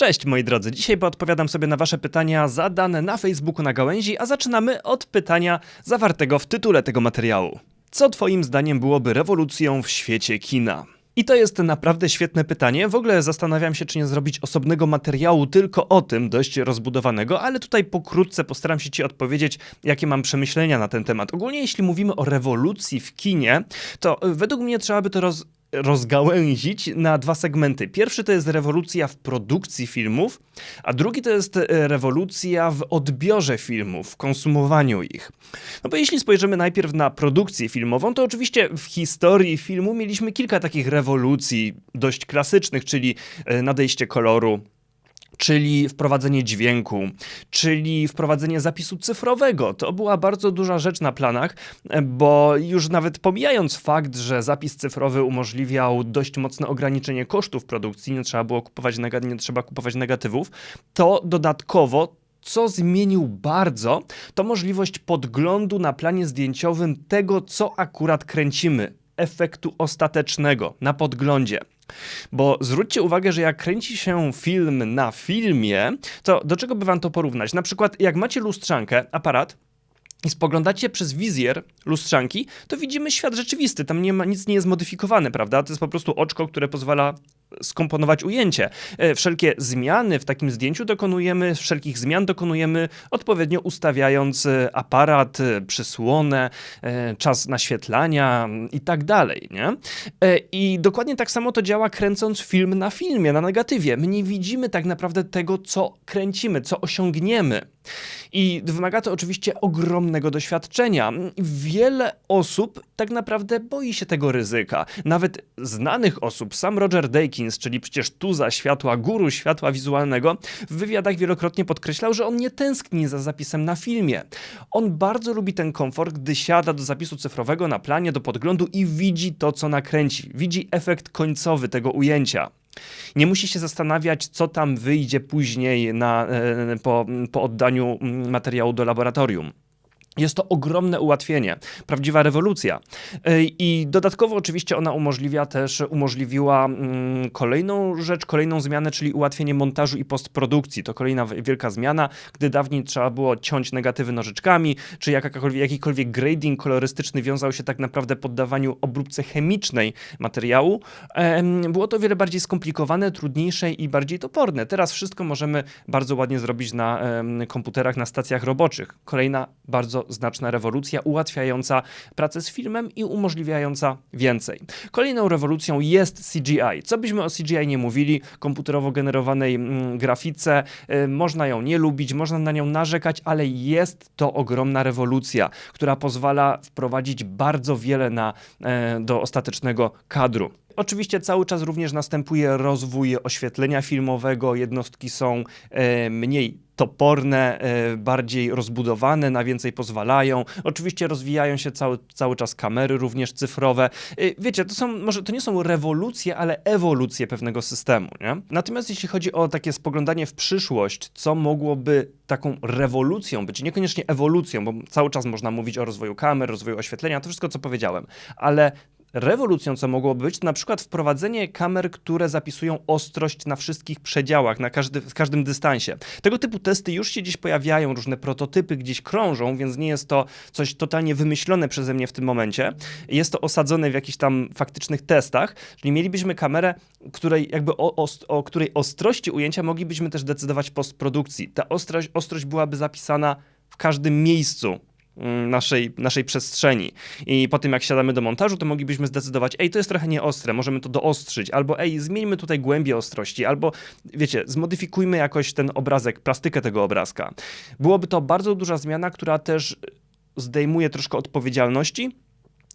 Cześć moi drodzy, dzisiaj odpowiadam sobie na wasze pytania zadane na Facebooku na gałęzi, a zaczynamy od pytania zawartego w tytule tego materiału. Co twoim zdaniem byłoby rewolucją w świecie kina? I to jest naprawdę świetne pytanie. W ogóle zastanawiam się, czy nie zrobić osobnego materiału tylko o tym, dość rozbudowanego, ale tutaj pokrótce postaram się Ci odpowiedzieć, jakie mam przemyślenia na ten temat. Ogólnie, jeśli mówimy o rewolucji w kinie, to według mnie trzeba by to roz rozgałęzić na dwa segmenty. Pierwszy to jest rewolucja w produkcji filmów, a drugi to jest e, rewolucja w odbiorze filmów, w konsumowaniu ich. No bo jeśli spojrzymy najpierw na produkcję filmową, to oczywiście w historii filmu mieliśmy kilka takich rewolucji dość klasycznych, czyli e, nadejście koloru, czyli wprowadzenie dźwięku, czyli wprowadzenie zapisu cyfrowego. To była bardzo duża rzecz na planach, bo już nawet pomijając fakt, że zapis cyfrowy umożliwiał dość mocne ograniczenie kosztów produkcji, nie trzeba było kupować, nie trzeba kupować negatywów, to dodatkowo co zmienił bardzo, to możliwość podglądu na planie zdjęciowym tego, co akurat kręcimy, efektu ostatecznego na podglądzie. Bo zwróćcie uwagę, że jak kręci się film na filmie, to do czego by wam to porównać? Na przykład, jak macie lustrzankę, aparat, i spoglądacie przez wizjer lustrzanki, to widzimy świat rzeczywisty. Tam nie ma, nic nie jest modyfikowane, prawda? To jest po prostu oczko, które pozwala skomponować ujęcie. E, wszelkie zmiany w takim zdjęciu dokonujemy, wszelkich zmian dokonujemy odpowiednio ustawiając e, aparat, e, przysłonę, czas naświetlania i tak dalej, nie? I dokładnie tak samo to działa kręcąc film na filmie, na negatywie. My nie widzimy tak naprawdę tego, co kręcimy, co osiągniemy. I wymaga to oczywiście ogromnego doświadczenia. Wiele osób tak naprawdę boi się tego ryzyka. Nawet znanych osób, sam Roger Deakins, czyli przecież tuza światła, guru światła wizualnego, w wywiadach wielokrotnie podkreślał, że on nie tęskni za zapisem na filmie. On bardzo lubi ten komfort, gdy siada do zapisu cyfrowego na planie, do podglądu i widzi to, co nakręci. Widzi efekt końcowy tego ujęcia. Nie musi się zastanawiać, co tam wyjdzie później na, e, po, po oddaniu mm, materiału do laboratorium. Jest to ogromne ułatwienie, prawdziwa rewolucja. E, I dodatkowo oczywiście ona umożliwia też, umożliwiła mm, kolejną rzecz, kolejną zmianę, czyli ułatwienie montażu i postprodukcji. To kolejna wielka zmiana, gdy dawniej trzeba było ciąć negatywy nożyczkami, czy jakakolwiek, jakikolwiek grading kolorystyczny wiązał się tak naprawdę poddawaniu obróbce chemicznej materiału. Było to o wiele bardziej skomplikowane, trudniejsze i bardziej toporne. Teraz wszystko możemy bardzo ładnie zrobić na komputerach, na stacjach roboczych. Kolejna bardzo znaczna rewolucja ułatwiająca pracę z filmem i umożliwiająca więcej. Kolejną rewolucją jest CGI. Co byśmy o CGI nie mówili, komputerowo generowanej mm, grafice, y, można ją nie lubić, można na nią narzekać, ale jest to ogromna rewolucja, która pozwala wprowadzić bardzo wiele na, y, do ostatecznego kadru. Oczywiście cały czas również następuje rozwój oświetlenia filmowego, jednostki są e, mniej toporne, e, bardziej rozbudowane, na więcej pozwalają. Oczywiście rozwijają się cały, cały czas kamery, również cyfrowe. E, wiecie, to są, może to nie są rewolucje, ale ewolucje pewnego systemu. Nie? Natomiast jeśli chodzi o takie spoglądanie w przyszłość, co mogłoby taką rewolucją być, niekoniecznie ewolucją, bo cały czas można mówić o rozwoju kamer, rozwoju oświetlenia, to wszystko, co powiedziałem, ale rewolucją, co mogłoby być, na przykład wprowadzenie kamer, które zapisują ostrość na wszystkich przedziałach, na każdy, w każdym dystansie. Tego typu testy już się gdzieś pojawiają, różne prototypy gdzieś krążą, więc nie jest to coś totalnie wymyślone przeze mnie w tym momencie. Jest to osadzone w jakichś tam faktycznych testach, czyli mielibyśmy kamerę, której jakby o, o, o której ostrości ujęcia moglibyśmy też decydować w postprodukcji. Ta ostrość, ostrość byłaby zapisana w każdym miejscu naszej, naszej przestrzeni. I po tym, jak siadamy do montażu, to moglibyśmy zdecydować, ej, to jest trochę nieostre, możemy to doostrzyć, albo ej, zmieńmy tutaj głębię ostrości, albo wiecie, zmodyfikujmy jakoś ten obrazek, plastykę tego obrazka. Byłoby to bardzo duża zmiana, która też zdejmuje troszkę odpowiedzialności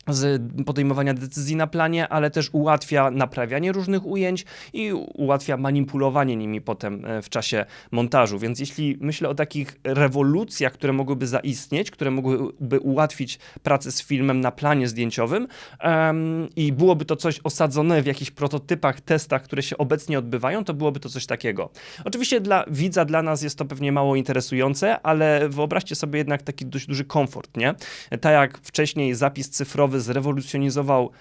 z podejmowania decyzji na planie, ale też ułatwia naprawianie różnych ujęć i ułatwia manipulowanie nimi potem e, w czasie montażu. Więc jeśli myślę o takich rewolucjach, które mogłyby zaistnieć, które mogłyby ułatwić pracę z filmem na planie zdjęciowym um, i byłoby to coś osadzone w jakichś prototypach, testach, które się obecnie odbywają, to byłoby to coś takiego. Oczywiście dla widza, dla nas jest to pewnie mało interesujące, ale wyobraźcie sobie jednak taki dość duży komfort, nie? Tak jak wcześniej zapis cyfrowy dźwiękowy zrewolucjonizował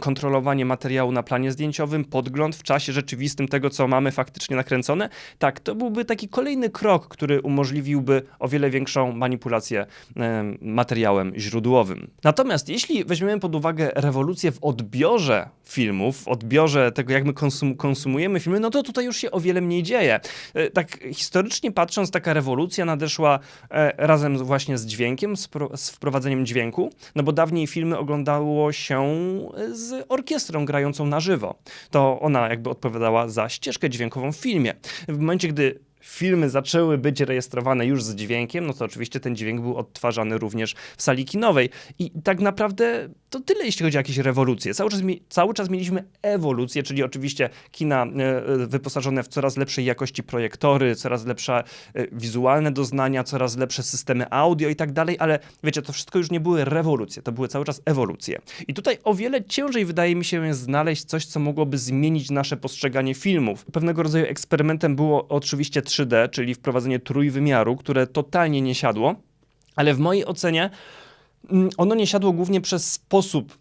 kontrolowanie materiału na planie zdjęciowym, podgląd w czasie rzeczywistym tego, co mamy faktycznie nakręcone, tak, to byłby taki kolejny krok, który umożliwiłby o wiele większą manipulację em, materiałem źródłowym. Natomiast jeśli weźmiemy pod uwagę rewolucję w odbiorze filmów, w odbiorze tego, jak my konsum konsumujemy filmy, no to tutaj już się o wiele mniej dzieje. E, Tak historycznie patrząc, taka rewolucja nadeszła e, razem właśnie z dźwiękiem, z, z wprowadzeniem dźwięku, no bo dawniej filmy oglądało się z orkiestrą grającą na żywo. To ona jakby odpowiadała za ścieżkę dźwiękową w filmie. W momencie, gdy filmy zaczęły być rejestrowane już z dźwiękiem, no to oczywiście ten dźwięk był odtwarzany również w sali kinowej. I tak naprawdę to tyle, jeśli chodzi o jakieś rewolucje. Cały czas, cały czas mieliśmy ewolucję, czyli oczywiście kina e, e, wyposażone w coraz lepszej jakości projektory, coraz lepsze e, wizualne doznania, coraz lepsze systemy audio i tak dalej, ale wiecie, to wszystko już nie były rewolucje, to były cały czas ewolucje. I tutaj o wiele ciężej wydaje mi się znaleźć coś, co mogłoby zmienić nasze postrzeganie filmów. Pewnego rodzaju eksperymentem było oczywiście 3D, czyli wprowadzenie trójwymiaru, które totalnie nie siadło, ale w mojej ocenie mm, ono nie siadło głównie przez sposób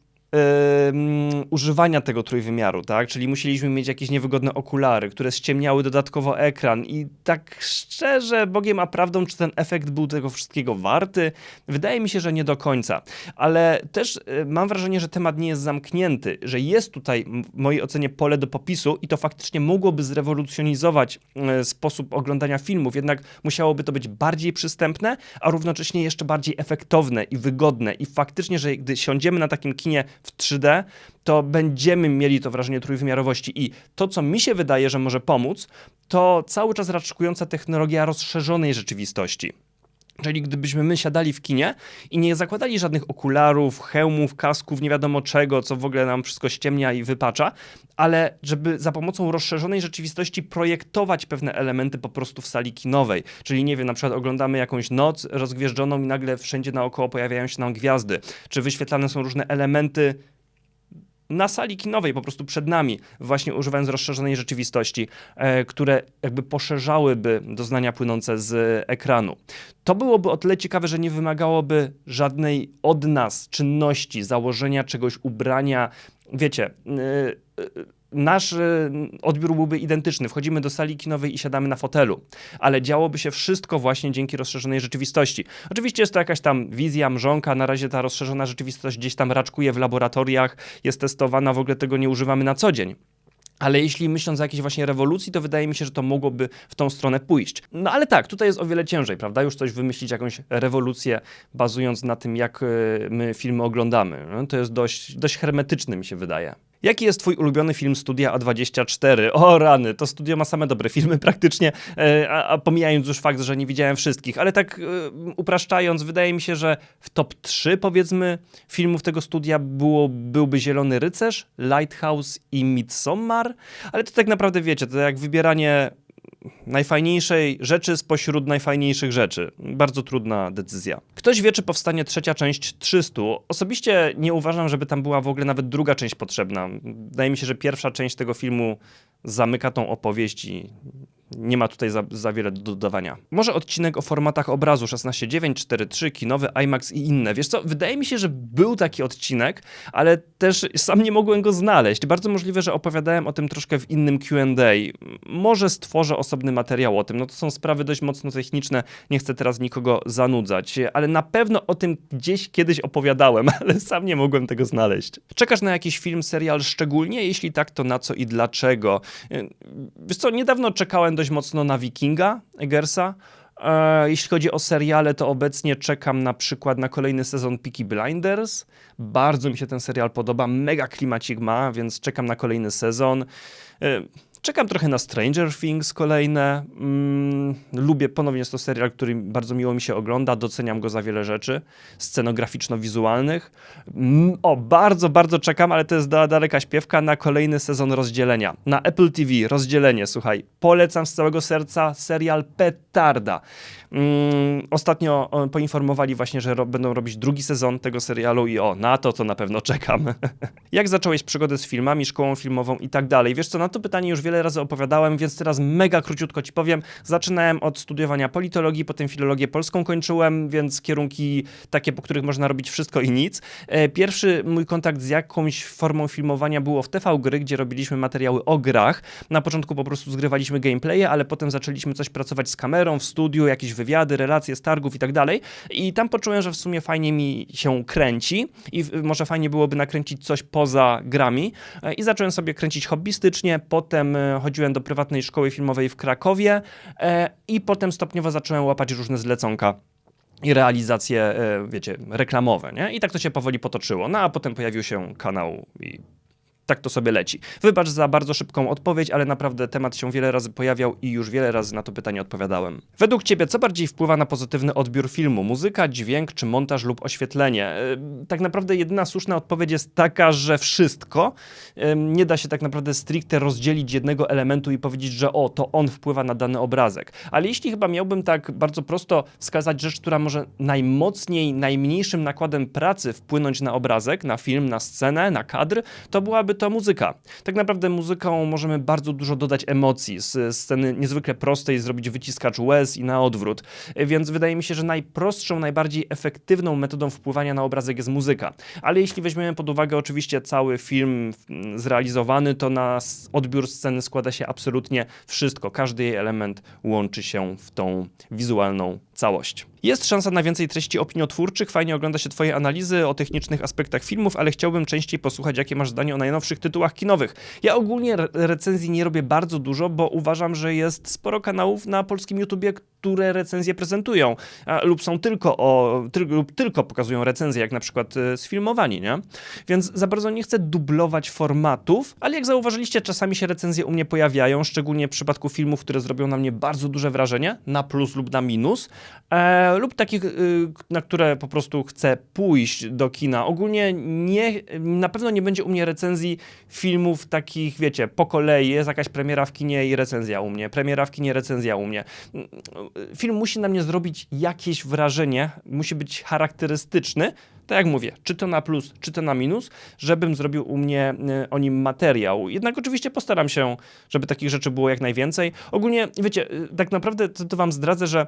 używania tego trójwymiaru, tak? Czyli musieliśmy mieć jakieś niewygodne okulary, które ściemniały dodatkowo ekran i tak szczerze, Bogiem a prawdą, czy ten efekt był tego wszystkiego warty? Wydaje mi się, że nie do końca. Ale też e, mam wrażenie, że temat nie jest zamknięty, że jest tutaj w mojej ocenie pole do popisu i to faktycznie mogłoby zrewolucjonizować e, sposób oglądania filmów, jednak musiałoby to być bardziej przystępne, a równocześnie jeszcze bardziej efektowne i wygodne. I faktycznie, że gdy siądziemy na takim kinie w 3D, to będziemy mieli to wrażenie trójwymiarowości. I to, co mi się wydaje, że może pomóc, to cały czas raczkująca technologia rozszerzonej rzeczywistości. Czyli gdybyśmy my siadali w kinie i nie zakładali żadnych okularów, hełmów, kasków, nie wiadomo czego, co w ogóle nam wszystko ściemnia i wypacza, ale żeby za pomocą rozszerzonej rzeczywistości projektować pewne elementy po prostu w sali kinowej. Czyli nie wiem, na przykład oglądamy jakąś noc rozgwieżdżoną i nagle wszędzie naokoło pojawiają się nam gwiazdy, czy wyświetlane są różne elementy na sali kinowej, po prostu przed nami, właśnie używając rozszerzonej rzeczywistości, e, które jakby poszerzałyby doznania płynące z ekranu. To byłoby o tyle ciekawe, że nie wymagałoby żadnej od nas czynności, założenia czegoś, ubrania. Wiecie, yy, yy, nasz yy, odbiór byłby identyczny. Wchodzimy do sali kinowej i siadamy na fotelu, ale działoby się wszystko właśnie dzięki rozszerzonej rzeczywistości. Oczywiście jest to jakaś tam wizja, mrzonka, na razie ta rozszerzona rzeczywistość gdzieś tam raczkuje w laboratoriach, jest testowana, w ogóle tego nie używamy na co dzień. Ale jeśli myśląc o jakiejś właśnie rewolucji, to wydaje mi się, że to mogłoby w tą stronę pójść. No ale tak, tutaj jest o wiele ciężej, prawda? Już coś wymyślić, jakąś rewolucję, bazując na tym, jak e, my filmy oglądamy. No, to jest dość, dość hermetyczne, mi się wydaje. Jaki jest twój ulubiony film studia A24? O rany, to studio ma same dobre filmy praktycznie, e, a, a pomijając już fakt, że nie widziałem wszystkich, ale tak e, upraszczając, wydaje mi się, że w top 3 powiedzmy filmów tego studia było, byłby Zielony Rycerz, Lighthouse i Midsommar, ale to tak naprawdę wiecie, to jak wybieranie najfajniejszej rzeczy spośród najfajniejszych rzeczy. Bardzo trudna decyzja. Ktoś wie, czy powstanie trzecia część 300. Osobiście nie uważam, żeby tam była w ogóle nawet druga część potrzebna. Wydaje mi się, że pierwsza część tego filmu zamyka tą opowieść i nie ma tutaj za, za wiele do dodawania. Może odcinek o formatach obrazu 16.9, 4.3, kinowy, IMAX i inne. Wiesz co, wydaje mi się, że był taki odcinek, ale też sam nie mogłem go znaleźć. Bardzo możliwe, że opowiadałem o tym troszkę w innym Q&A. Może stworzę osobny materiał o tym. No to są sprawy dość mocno techniczne, nie chcę teraz nikogo zanudzać, ale na pewno o tym gdzieś kiedyś opowiadałem, ale sam nie mogłem tego znaleźć. Czekasz na jakiś film, serial szczególnie? Jeśli tak, to na co i dlaczego? Wiesz co, niedawno czekałem dość mocno na Wikinga Eggersa. E, Jeśli chodzi o seriale, to obecnie czekam na przykład na kolejny sezon Peaky Blinders. Bardzo mi się ten serial podoba, mega klimacik ma, więc czekam na kolejny sezon. E, Czekam trochę na Stranger Things kolejne. Mm, lubię, ponownie jest to serial, który bardzo miło mi się ogląda, doceniam go za wiele rzeczy scenograficzno-wizualnych. Mm, o, bardzo, bardzo czekam, ale to jest da, daleka śpiewka na kolejny sezon rozdzielenia. Na Apple TV rozdzielenie, słuchaj, polecam z całego serca serial Petarda. Mm, ostatnio o, poinformowali właśnie, że ro, będą robić drugi sezon tego serialu i o, na to to na pewno czekam. Jak zacząłeś przygodę z filmami, szkołą filmową i tak dalej? Wiesz co, na to pytanie już wiele wiele razy opowiadałem, więc teraz mega króciutko ci powiem. Zaczynałem od studiowania politologii, potem filologię polską kończyłem, więc kierunki takie, po których można robić wszystko i nic. E, pierwszy mój kontakt z jakąś formą filmowania było w TV Gry, gdzie robiliśmy materiały o grach. Na początku po prostu zgrywaliśmy gameplaye, ale potem zaczęliśmy coś pracować z kamerą w studiu, jakieś wywiady, relacje z targów i tak dalej. I tam poczułem, że w sumie fajnie mi się kręci i może fajnie byłoby nakręcić coś poza grami. E, I zacząłem sobie kręcić hobbystycznie, potem chodziłem do prywatnej szkoły filmowej w Krakowie i potem stopniowo zacząłem łapać różne zleconka i realizacje, wiecie, reklamowe, nie? I tak to się powoli potoczyło. No a potem pojawił się kanał i tak to sobie leci. Wybacz za bardzo szybką odpowiedź, ale naprawdę temat się wiele razy pojawiał i już wiele razy na to pytanie odpowiadałem. Według Ciebie, co bardziej wpływa na pozytywny odbiór filmu? Muzyka, dźwięk czy montaż lub oświetlenie? Yy, tak naprawdę jedyna słuszna odpowiedź jest taka, że wszystko. Yy, nie da się tak naprawdę stricte rozdzielić jednego elementu i powiedzieć, że o, to on wpływa na dany obrazek. Ale jeśli chyba miałbym tak bardzo prosto wskazać rzecz, która może najmocniej, najmniejszym nakładem pracy wpłynąć na obrazek, na film, na scenę, na kadr, to byłaby to muzyka. Tak naprawdę muzyką możemy bardzo dużo dodać emocji, z sceny niezwykle prostej zrobić wyciskacz łez i na odwrót. Więc wydaje mi się, że najprostszą, najbardziej efektywną metodą wpływania na obrazek jest muzyka. Ale jeśli weźmiemy pod uwagę oczywiście cały film mm, zrealizowany, to na odbiór sceny składa się absolutnie wszystko. Każdy jej element łączy się w tą wizualną całość. Jest szansa na więcej treści opiniotwórczych, fajnie ogląda się Twoje analizy o technicznych aspektach filmów, ale chciałbym częściej posłuchać, jakie masz zdanie o najnowszych tytułach kinowych. Ja ogólnie recenzji nie robię bardzo dużo, bo uważam, że jest sporo kanałów na polskim YouTubie, które recenzje prezentują, a, lub są tylko o, ty, lub tylko pokazują recenzje, jak na przykład y, sfilmowani, nie? Więc za bardzo nie chcę dublować formatów, ale jak zauważyliście, czasami się recenzje u mnie pojawiają, szczególnie w przypadku filmów, które zrobią na mnie bardzo duże wrażenie, na plus lub na minus, e, lub takich, y, na które po prostu chcę pójść do kina. Ogólnie nie, na pewno nie będzie u mnie recenzji filmów takich, wiecie, po kolei, jest jakaś premiera w kinie i recenzja u mnie, premiera w kinie, recenzja u mnie film musi na mnie zrobić jakieś wrażenie, musi być charakterystyczny, tak jak mówię, czy to na plus, czy to na minus, żebym zrobił u mnie y, o nim materiał. Jednak oczywiście postaram się, żeby takich rzeczy było jak najwięcej. Ogólnie, wiecie, y, tak naprawdę to, to wam zdradzę, że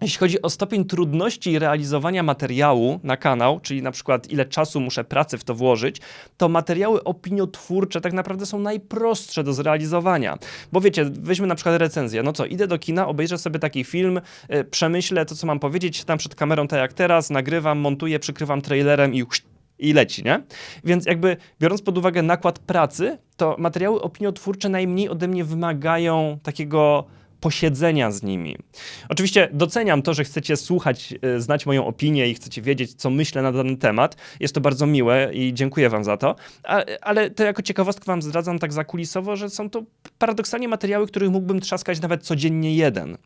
jeśli chodzi o stopień trudności realizowania materiału na kanał, czyli na przykład ile czasu muszę pracy w to włożyć, to materiały opiniotwórcze tak naprawdę są najprostsze do zrealizowania. Bo wiecie, weźmy na przykład recenzję. No co, idę do kina, obejrzę sobie taki film, yy, przemyślę to, co mam powiedzieć, tam przed kamerą tak jak teraz, nagrywam, montuję, przykrywam trailerem i i leci, nie? Więc jakby biorąc pod uwagę nakład pracy, to materiały opiniotwórcze najmniej ode mnie wymagają takiego posiedzenia z nimi. Oczywiście doceniam to, że chcecie słuchać, e, znać moją opinię i chcecie wiedzieć, co myślę na dany temat. Jest to bardzo miłe i dziękuję wam za to. ale to jako ciekawostkę wam zdradzam tak zakulisowo, że są to paradoksalnie materiały, których mógłbym trzaskać nawet codziennie jeden.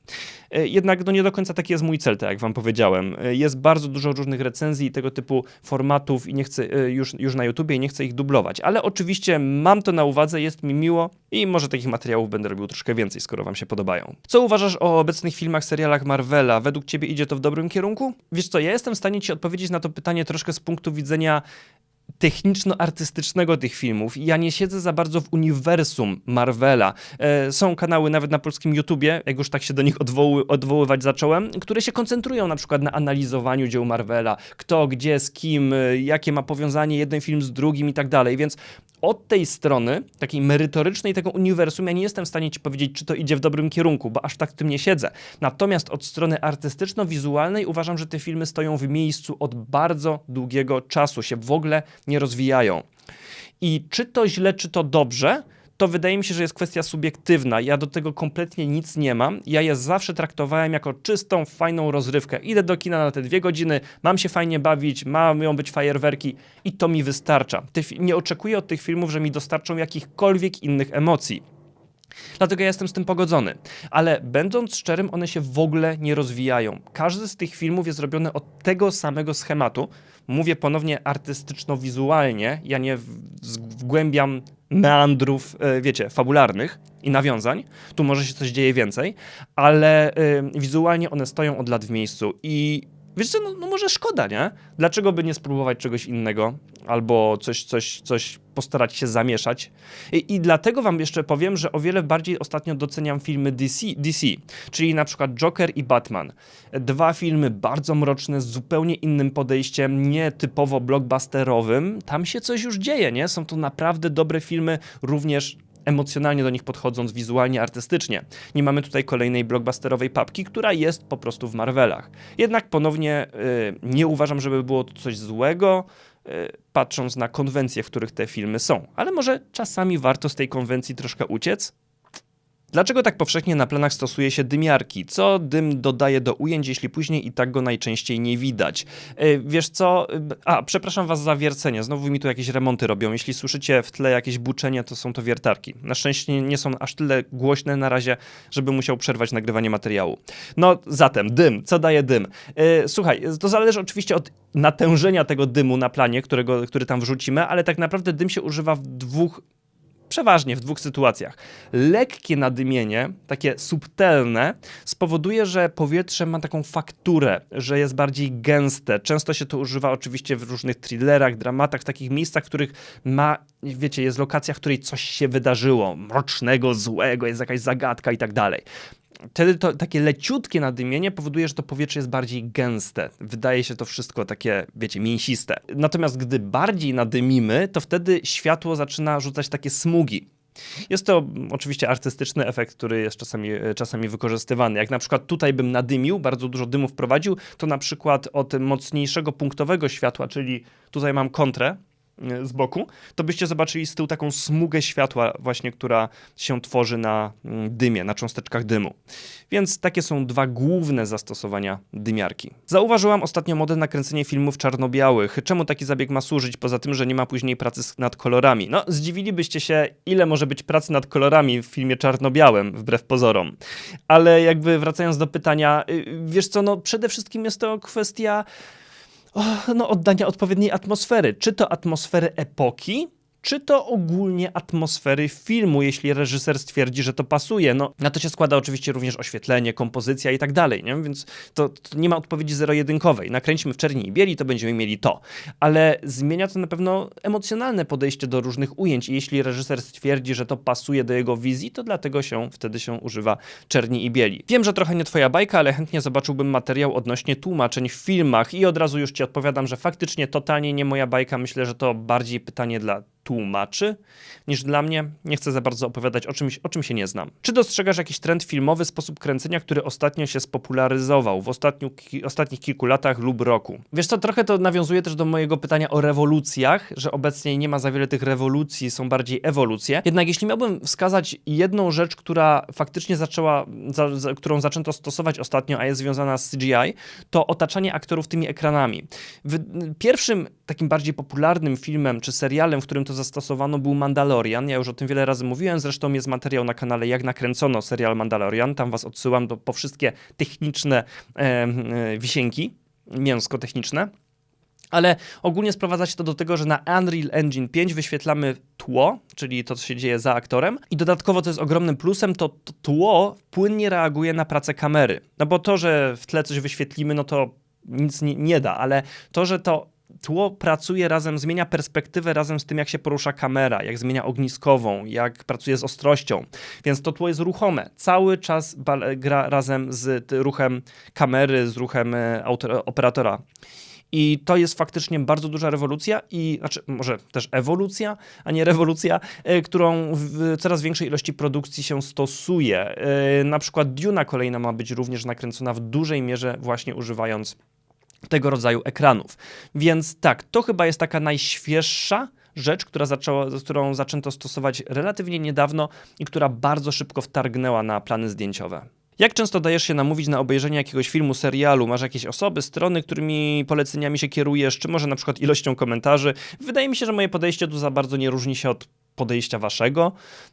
E, jednak no nie do końca taki jest mój cel, tak jak wam powiedziałem. E, jest bardzo dużo różnych recenzji i tego typu formatów i nie chcę już, już na YouTubie i nie chcę ich dublować. Ale oczywiście mam to na uwadze, jest mi miło i może takich materiałów będę robił troszkę więcej, skoro wam się podobają. Co uważasz o obecnych filmach, serialach Marvela? Według ciebie idzie to w dobrym kierunku? Wiesz co, ja jestem w stanie ci odpowiedzieć na to pytanie troszkę z punktu widzenia techniczno-artystycznego tych filmów. Ja nie siedzę za bardzo w uniwersum Marvela. E, są kanały nawet na polskim YouTubie, jak już tak się do nich odwoły, odwoływać zacząłem, które się koncentrują na przykład na analizowaniu dzieł Marvela. Kto, gdzie, z kim, e, jakie ma powiązanie jeden film z drugim i tak dalej. Więc od tej strony, takiej merytorycznej tego uniwersum, ja nie jestem w stanie ci powiedzieć, czy to idzie w dobrym kierunku, bo aż tak w tym nie siedzę. Natomiast od strony artystyczno-wizualnej uważam, że te filmy stoją w miejscu od bardzo długiego czasu, się w ogóle nie rozwijają. I czy to źle, czy to dobrze, to wydaje mi się, że jest kwestia subiektywna. Ja do tego kompletnie nic nie mam. Ja je zawsze traktowałem jako czystą, fajną rozrywkę. Idę do kina na te dwie godziny, mam się fajnie bawić, mają być fajerwerki i to mi wystarcza. nie oczekuję od tych filmów, że mi dostarczą jakichkolwiek innych emocji. Dlatego ja jestem z tym pogodzony. Ale będąc szczerym, one się w ogóle nie rozwijają. Każdy z tych filmów jest zrobiony od tego samego schematu. Mówię ponownie artystyczno-wizualnie, ja nie wgłębiam meandrów, e, wiecie, fabularnych i nawiązań. Tu może się coś dzieje więcej, ale y, wizualnie one stoją od lat w miejscu i Wiesz co, no, no może szkoda, nie? Dlaczego by nie spróbować czegoś innego? Albo coś, coś, coś postarać się zamieszać. I, I, dlatego wam jeszcze powiem, że o wiele bardziej ostatnio doceniam filmy DC, DC, czyli na przykład Joker i Batman. Dwa filmy bardzo mroczne, z zupełnie innym podejściem, nie typowo blockbusterowym. Tam się coś już dzieje, nie? Są to naprawdę dobre filmy, również emocjonalnie do nich podchodząc, wizualnie, artystycznie. Nie mamy tutaj kolejnej blockbusterowej papki, która jest po prostu w Marvelach. Jednak ponownie yy, nie uważam, żeby było to coś złego, yy, patrząc na konwencje, w których te filmy są. Ale może czasami warto z tej konwencji troszkę uciec? Dlaczego tak powszechnie na planach stosuje się dymiarki? Co dym dodaje do ujęć, jeśli później i tak go najczęściej nie widać? Yy, wiesz co? A, przepraszam was za wiercenie. Znowu mi tu jakieś remonty robią. Jeśli słyszycie w tle jakieś buczenie, to są to wiertarki. Na szczęście nie są aż tyle głośne na razie, żeby musiał przerwać nagrywanie materiału. No zatem, dym. Co daje dym? Yy, słuchaj, to zależy oczywiście od natężenia tego dymu na planie, którego, który tam wrzucimy, ale tak naprawdę dym się używa w dwóch przeważnie w dwóch sytuacjach. Lekkie nadymienie, takie subtelne, spowoduje, że powietrze ma taką fakturę, że jest bardziej gęste. Często się to używa oczywiście w różnych thrillerach, dramatach, w takich miejscach, w których ma, wiecie, jest lokacja, w której coś się wydarzyło, mrocznego, złego, jest jakaś zagadka i tak dalej wtedy to takie leciutkie nadymienie powoduje, że to powietrze jest bardziej gęste. Wydaje się to wszystko takie, wiecie, mięsiste. Natomiast gdy bardziej nadymimy, to wtedy światło zaczyna rzucać takie smugi. Jest to oczywiście artystyczny efekt, który jest czasami, czasami wykorzystywany. Jak na przykład tutaj bym nadymił, bardzo dużo dymu wprowadził, to na przykład od mocniejszego punktowego światła, czyli tutaj mam kontrę, E, z boku, to byście zobaczyli z tyłu taką smugę światła właśnie, która się tworzy na mm, dymie, na cząsteczkach dymu. Więc takie są dwa główne zastosowania dymiarki. Zauważyłam ostatnio modę na kręcenie filmów czarno-białych. Czemu taki zabieg ma służyć, poza tym, że nie ma później pracy nad kolorami? No, zdziwilibyście się, ile może być pracy nad kolorami w filmie czarno-białym, wbrew pozorom. Ale jakby wracając do pytania, y, wiesz co, no przede wszystkim jest to kwestia no, oddania odpowiedniej atmosfery. Czy to atmosfery epoki, czy to ogólnie atmosfery filmu, jeśli reżyser stwierdzi, że to pasuje. No, na to się składa oczywiście również oświetlenie, kompozycja i tak dalej, nie? więc to, to, nie ma odpowiedzi zero-jedynkowej. Nakręćmy w czerni i bieli, to będziemy mieli to. Ale zmienia to na pewno emocjonalne podejście do różnych ujęć i jeśli reżyser stwierdzi, że to pasuje do jego wizji, to dlatego się wtedy się używa czerni i bieli. Wiem, że trochę nie twoja bajka, ale chętnie zobaczyłbym materiał odnośnie tłumaczeń w filmach i od razu już ci odpowiadam, że faktycznie totalnie nie moja bajka. Myślę, że to bardziej pytanie dla tłumaczy niż dla mnie. Nie chcę za bardzo opowiadać o czymś, o czym się nie znam. Czy dostrzegasz jakiś trend filmowy, sposób kręcenia, który ostatnio się spopularyzował w ostatniu, ki, ostatnich kilku latach lub roku? Wiesz co, trochę to nawiązuje też do mojego pytania o rewolucjach, że obecnie nie ma za wiele tych rewolucji, są bardziej ewolucje. Jednak jeśli miałbym wskazać jedną rzecz, która faktycznie zaczęła, za, za, którą zaczęto stosować ostatnio, a jest związana z CGI, to otaczanie aktorów tymi ekranami. W, pierwszym takim bardziej popularnym filmem czy serialem, w którym to zastosowano, był Mandalorian. Ja już o tym wiele razy mówiłem, zresztą jest materiał na kanale, jak nakręcono serial Mandalorian. Tam was odsyłam do, po wszystkie techniczne e, e, wisienki, mięsko techniczne. Ale ogólnie sprowadza się to do tego, że na Unreal Engine 5 wyświetlamy tło, czyli to, co się dzieje za aktorem. I dodatkowo, co jest ogromnym plusem, to, tło płynnie reaguje na pracę kamery. No bo to, że w tle coś wyświetlimy, no to nic nie, nie da, ale to, że to tło pracuje razem, zmienia perspektywę razem z tym, jak się porusza kamera, jak zmienia ogniskową, jak pracuje z ostrością. Więc to tło jest ruchome. Cały czas gra razem z ruchem kamery, z ruchem e, operatora. I to jest faktycznie bardzo duża rewolucja i znaczy może też ewolucja, a nie rewolucja, e, którą w coraz większej ilości produkcji się stosuje. E, na przykład Duna kolejna ma być również nakręcona w dużej mierze właśnie używając tego rodzaju ekranów. Więc tak, to chyba jest taka najświeższa rzecz, która zaczęła, którą zaczęto stosować relatywnie niedawno i która bardzo szybko wtargnęła na plany zdjęciowe. Jak często dajesz się namówić na obejrzenie jakiegoś filmu, serialu? Masz jakieś osoby, strony, którymi poleceniami się kierujesz, czy może na przykład ilością komentarzy? Wydaje mi się, że moje podejście tu za bardzo nie różni się od podejścia waszego.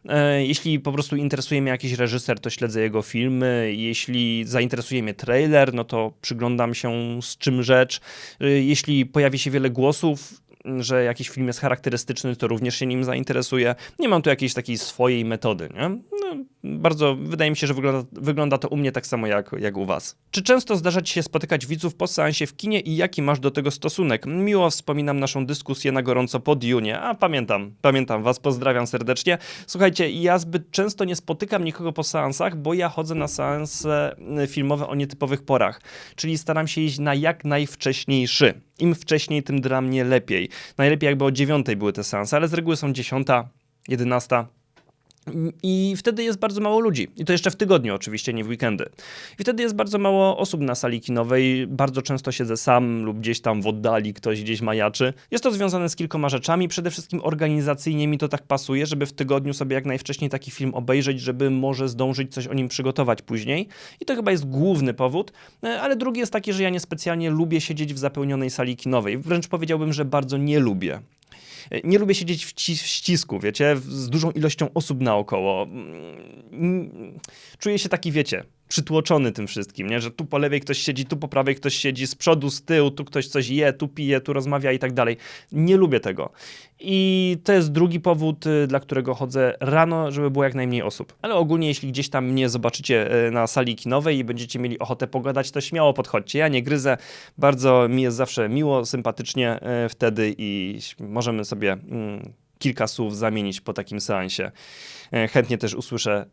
E, jeśli po prostu interesuje mnie jakiś reżyser, to śledzę jego filmy. Jeśli zainteresuje mnie trailer, no to przyglądam się z czym rzecz. E, jeśli pojawi się wiele głosów, że jakiś film jest charakterystyczny, to również się nim zainteresuję. Nie mam tu jakiejś takiej swojej metody, nie? No, bardzo, wydaje mi się, że wygląda, wygląda to u mnie tak samo jak, jak u was. Czy często zdarza ci się spotykać widzów po seansie w kinie i jaki masz do tego stosunek? Miło wspominam naszą dyskusję na gorąco po Dune, a pamiętam, pamiętam was, pozdrawiam serdecznie. Słuchajcie, ja zbyt często nie spotykam nikogo po seansach, bo ja chodzę na seanse y, filmowe o nietypowych porach, czyli staram się iść na jak najwcześniejszy. Im wcześniej, tym dla mnie lepiej. Najlepiej jakby o dziewiątej były te seanse, ale z reguły są dziesiąta, jedenasta, i wtedy jest bardzo mało ludzi. I to jeszcze w tygodniu, oczywiście, nie w weekendy. I wtedy jest bardzo mało osób na sali kinowej. Bardzo często siedzę sam lub gdzieś tam w oddali ktoś gdzieś majaczy. Jest to związane z kilkoma rzeczami. Przede wszystkim organizacyjnie mi to tak pasuje, żeby w tygodniu sobie jak najwcześniej taki film obejrzeć, żeby może zdążyć coś o nim przygotować później. I to chyba jest główny powód. E, ale drugi jest taki, że ja niespecjalnie lubię siedzieć w zapełnionej sali kinowej. Wręcz powiedziałbym, że bardzo nie lubię. Nie lubię siedzieć w, ci, w ścisku, wiecie, z dużą ilością osób naokoło. Mm, czuję się taki, wiecie, przytłoczony tym wszystkim, nie? że tu po lewej ktoś siedzi, tu po prawej ktoś siedzi, z przodu, z tyłu, tu ktoś coś je, tu pije, tu rozmawia i tak dalej. Nie lubię tego. I to jest drugi powód, y, dla którego chodzę rano, żeby było jak najmniej osób. Ale ogólnie, jeśli gdzieś tam mnie zobaczycie y, na sali kinowej i będziecie mieli ochotę pogadać, to śmiało podchodźcie. Ja nie gryzę, bardzo mi jest zawsze miło, sympatycznie y, wtedy i możemy sobie mm, kilka słów zamienić po takim seansie. E, chętnie też usłyszę,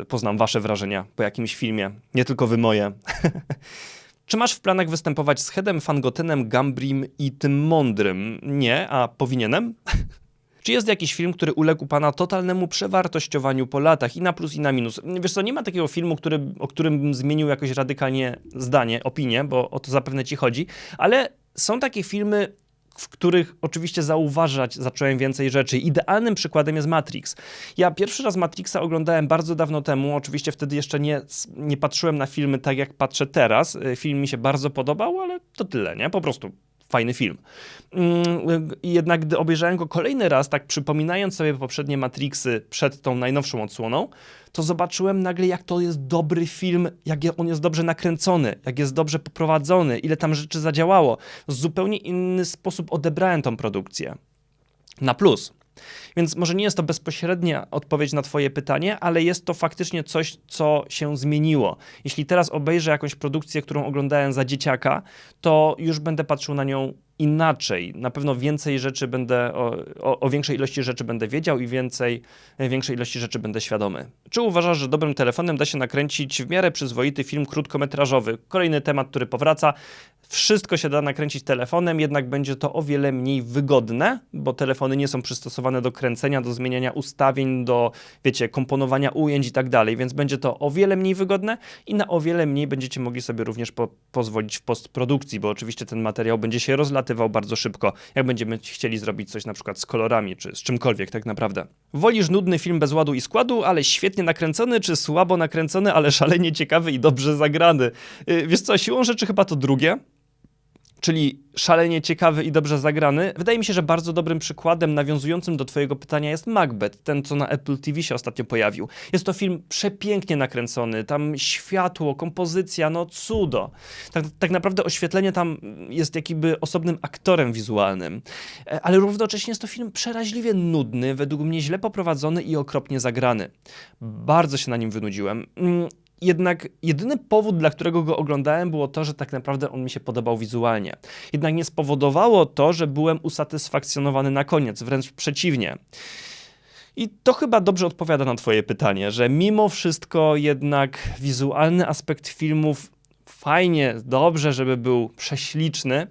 e, poznam Wasze wrażenia po jakimś filmie, nie tylko Wy moje. Czy masz w planach występować z Hedem, Fangotenem, Gambrim i tym mądrym? Nie, a powinienem? Czy jest jakiś film, który uległ pana totalnemu przewartościowaniu po latach i na plus i na minus? Wiesz co, nie ma takiego filmu, który, o którym bym zmienił jakoś radykalnie zdanie, opinię, bo o to zapewne ci chodzi, ale są takie filmy, w których oczywiście zauważać zacząłem więcej rzeczy. Idealnym przykładem jest Matrix. Ja pierwszy raz Matrixa oglądałem bardzo dawno temu, oczywiście wtedy jeszcze nie, nie patrzyłem na filmy tak jak patrzę teraz. Y, film mi się bardzo podobał, ale to tyle, nie? Po prostu fajny film. Mm, jednak gdy obejrzałem go kolejny raz, tak przypominając sobie poprzednie Matrixy przed tą najnowszą odsłoną, to zobaczyłem nagle, jak to jest dobry film, jak on jest dobrze nakręcony, jak jest dobrze poprowadzony, ile tam rzeczy zadziałało. W zupełnie inny sposób odebrałem tą produkcję. Na plus. Więc może nie jest to bezpośrednia odpowiedź na Twoje pytanie, ale jest to faktycznie coś, co się zmieniło. Jeśli teraz obejrzę jakąś produkcję, którą oglądałem za dzieciaka, to już będę patrzył na nią inaczej. Na pewno więcej rzeczy będę, o, o, o, większej ilości rzeczy będę wiedział i więcej, większej ilości rzeczy będę świadomy. Czy uważasz, że dobrym telefonem da się nakręcić w miarę przyzwoity film krótkometrażowy? Kolejny temat, który powraca. Wszystko się da nakręcić telefonem, jednak będzie to o wiele mniej wygodne, bo telefony nie są przystosowane do kręcenia, do zmieniania ustawień, do, wiecie, komponowania ujęć i tak dalej, więc będzie to o wiele mniej wygodne i na o wiele mniej będziecie mogli sobie również po pozwolić w postprodukcji, bo oczywiście ten materiał będzie się rozlatywał bardzo szybko, jak będziemy chcieli zrobić coś na przykład z kolorami, czy z czymkolwiek tak naprawdę. Wolisz nudny film bez ładu i składu, ale świetnie nakręcony, czy słabo nakręcony, ale szalenie ciekawy i dobrze zagrany? Yy, wiesz co, siłą rzeczy chyba to drugie, czyli szalenie ciekawy i dobrze zagrany. Wydaje mi się, że bardzo dobrym przykładem nawiązującym do Twojego pytania jest Macbeth, ten co na Apple TV się ostatnio pojawił. Jest to film przepięknie nakręcony, tam światło, kompozycja, no cudo. Tak, tak naprawdę oświetlenie tam jest jakby osobnym aktorem wizualnym, e, ale równocześnie jest to film przeraźliwie nudny, według mnie źle poprowadzony i okropnie zagrany. Bardzo się na nim wynudziłem. Jednak jedyny powód, dla którego go oglądałem, było to, że tak naprawdę on mi się podobał wizualnie. Jednak nie spowodowało to, że byłem usatysfakcjonowany na koniec, wręcz przeciwnie. I to chyba dobrze odpowiada na Twoje pytanie, że mimo wszystko jednak wizualny aspekt filmów fajnie, dobrze, żeby był prześliczny,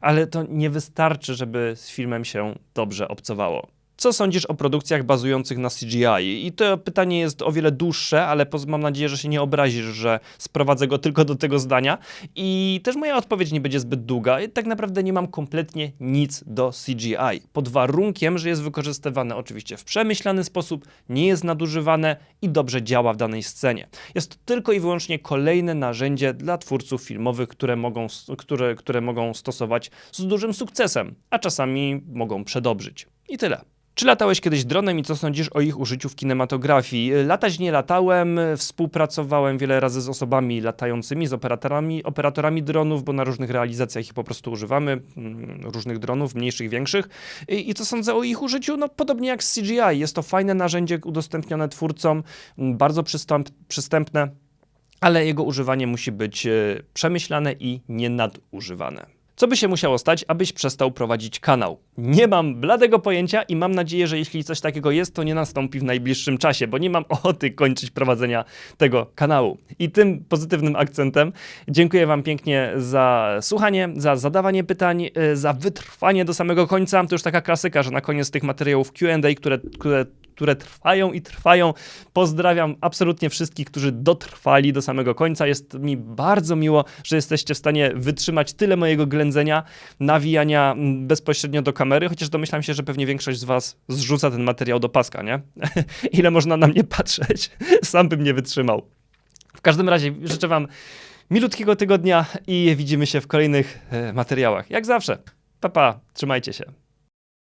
ale to nie wystarczy, żeby z filmem się dobrze obcowało. Co sądzisz o produkcjach bazujących na CGI? I to pytanie jest o wiele dłuższe, ale mam nadzieję, że się nie obrazisz, że sprowadzę go tylko do tego zdania. I też moja odpowiedź nie będzie zbyt długa. Tak naprawdę nie mam kompletnie nic do CGI. Pod warunkiem, że jest wykorzystywane oczywiście w przemyślany sposób, nie jest nadużywane i dobrze działa w danej scenie. Jest to tylko i wyłącznie kolejne narzędzie dla twórców filmowych, które mogą, które, które mogą stosować z dużym sukcesem, a czasami mogą przedobrzyć. I tyle. Czy latałeś kiedyś dronem i co sądzisz o ich użyciu w kinematografii? Latać nie latałem, współpracowałem wiele razy z osobami latającymi, z operatorami, operatorami dronów, bo na różnych realizacjach ich po prostu używamy, mm, różnych dronów, mniejszych, większych. I, I co sądzę o ich użyciu? No podobnie jak z CGI, jest to fajne narzędzie udostępnione twórcom, bardzo przystąp, przystępne, ale jego używanie musi być e, przemyślane i nie nadużywane. Co by się musiało stać, abyś przestał prowadzić kanał? Nie mam bladego pojęcia i mam nadzieję, że jeśli coś takiego jest, to nie nastąpi w najbliższym czasie, bo nie mam ochoty kończyć prowadzenia tego kanału. I tym pozytywnym akcentem dziękuję Wam pięknie za słuchanie, za zadawanie pytań, y, za wytrwanie do samego końca. To już taka klasyka, że na koniec tych materiałów QA, które, które które trwają i trwają. Pozdrawiam absolutnie wszystkich, którzy dotrwali do samego końca. Jest mi bardzo miło, że jesteście w stanie wytrzymać tyle mojego ględzenia, nawijania mm, bezpośrednio do kamery, chociaż domyślam się, że pewnie większość z Was zrzuca ten materiał do paska, nie? Ile można na mnie patrzeć? Sam bym nie wytrzymał. W każdym razie życzę Wam milutkiego tygodnia i widzimy się w kolejnych e, materiałach. Jak zawsze. Pa, pa, trzymajcie się.